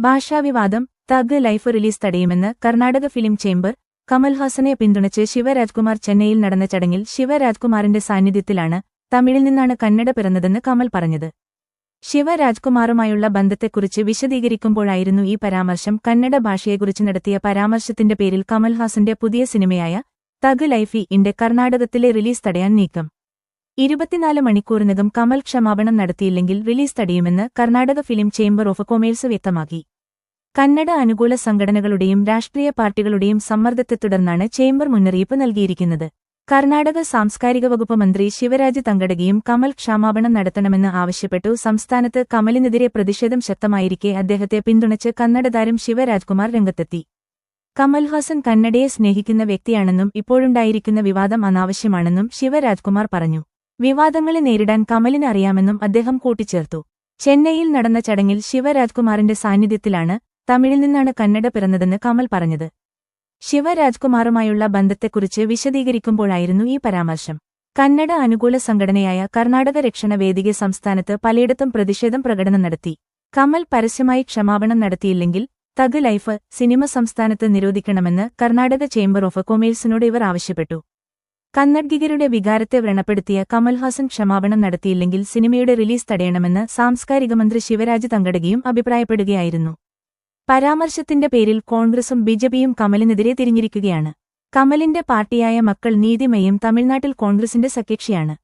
ഭാഷാവിവാദം thug life release തടയുമെന്ന് Karnataka film chamber കമൽഹാസനെ പിന്തുണച്ച് ശിവരാജ്കുമാർ ചെന്നൈയിൽ നടന്ന ചടങ്ങിൽ ശിവരാജ്കുമാറിന്റെ സാന്നിധ്യത്തിലാണ് തമിഴിൽ നിന്നാണ് കന്നഡ പിറന്നതെന്ന് കമൽ പറഞ്ഞത്. ശിവരാജ്കുമാറുമായുള്ള ബന്ധത്തെക്കുറിച്ച് വിശദീകരിക്കുമ്പോഴായിരുന്നു ഈ പരാമർശം കന്നഡ ഭാഷയെക്കുറിച്ച് നടത്തിയ പരാമർശത്തിന്റെ പേരിൽ കമൽഹാസന്റെ പുതിയ സിനിമയായ തഗ് ലൈഫി ഇന്റെ കർണാടകത്തിലെ റിലീസ് തടയാൻ നീക്കം. ഇരുപത്തിനാല് മണിക്കൂറിനകം കമൽ ക്ഷമാപണം നടത്തിയില്ലെങ്കിൽ release തടയുമെന്ന് Karnataka film chamber of commerce വ്യക്തമാക്കി. കന്നഡ അനുകൂല സംഘടനകളുടെയും രാഷ്ട്രീയ പാർട്ടികളുടെയും സമ്മർദ്ദത്തെ തുടർന്നാണ് ചേംബർ മുന്നറിയിപ്പ് നൽകിയിരിക്കുന്നത്. കർണാടക സാംസ്കാരിക വകുപ്പ് മന്ത്രി ശിവരാജ് തങ്കടകിയും കമൽ ക്ഷമാപണം നടത്തണമെന്ന് ആവശ്യപ്പെട്ടു. സംസ്ഥാനത്ത് കമലിനെതിരെ പ്രതിഷേധം ശക്തമായിരിക്കെ അദ്ദേഹത്തെ പിന്തുണച്ച് കന്നഡ താരം ശിവരാജ്കുമാർ രംഗത്തെത്തി. കമൽഹാസൻ കന്നഡയെ സ്നേഹിക്കുന്ന വ്യക്തിയാണെന്നും ഇപ്പോഴുണ്ടായിരിക്കുന്ന വിവാദം അനാവശ്യമാണെന്നും ശിവരാജ്കുമാർ പറഞ്ഞു. വിവാദങ്ങളെ നേരിടാൻ കമലിന് അറിയാമെന്നും അദ്ദേഹം കൂട്ടിച്ചേർത്തു. ചെന്നൈയിൽ നടന്ന ചടങ്ങിൽ ശിവരാജ്കുമാറിന്റെ സാന്നിധ്യത്തിലാണ് തമിഴിൽ നിന്നാണ് കന്നഡ പിറന്നതെന്ന് കമൽ പറഞ്ഞത്. ശിവരാജ്കുമാറുമായുള്ള ബന്ധത്തെക്കുറിച്ച് വിശദീകരിക്കുമ്പോഴായിരുന്നു ഈ പരാമർശം. കന്നഡ അനുകൂല സംഘടനയായ കർണാടക രക്ഷണ വേദിക സംസ്ഥാനത്ത് പലയിടത്തും പ്രതിഷേധം പ്രകടനം നടത്തി. കമൽ പരസ്യമായി ക്ഷമാപണം നടത്തിയില്ലെങ്കിൽ തഗ് ലൈഫ് സിനിമ സംസ്ഥാനത്ത് നിരോധിക്കണമെന്ന് കർണാടക ചേംബർ ഓഫ് കൊമേഴ്സിനോട് ഇവർ ആവശ്യപ്പെട്ടു. കന്നഡ്ഗികരുടെ വികാരത്തെ വ്രണപ്പെടുത്തിയ കമൽഹാസൻ ക്ഷമാപണം നടത്തിയില്ലെങ്കിൽ സിനിമയുടെ റിലീസ് തടയണമെന്ന് സാംസ്കാരിക മന്ത്രി ശിവരാജ് തങ്കടകിയും അഭിപ്രായപ്പെടുകയായിരുന്നു. പരാമർശത്തിന്റെ പേരിൽ കോൺഗ്രസും ബിജെപിയും കമലിനെതിരെ തിരിഞ്ഞിരിക്കുകയാണ്. കമലിന്റെ പാർട്ടിയായ മക്കൾ നീതിമയും തമിഴ്നാട്ടിൽ കോൺഗ്രസിന്റെ സഖ്യകക്ഷിയാണ്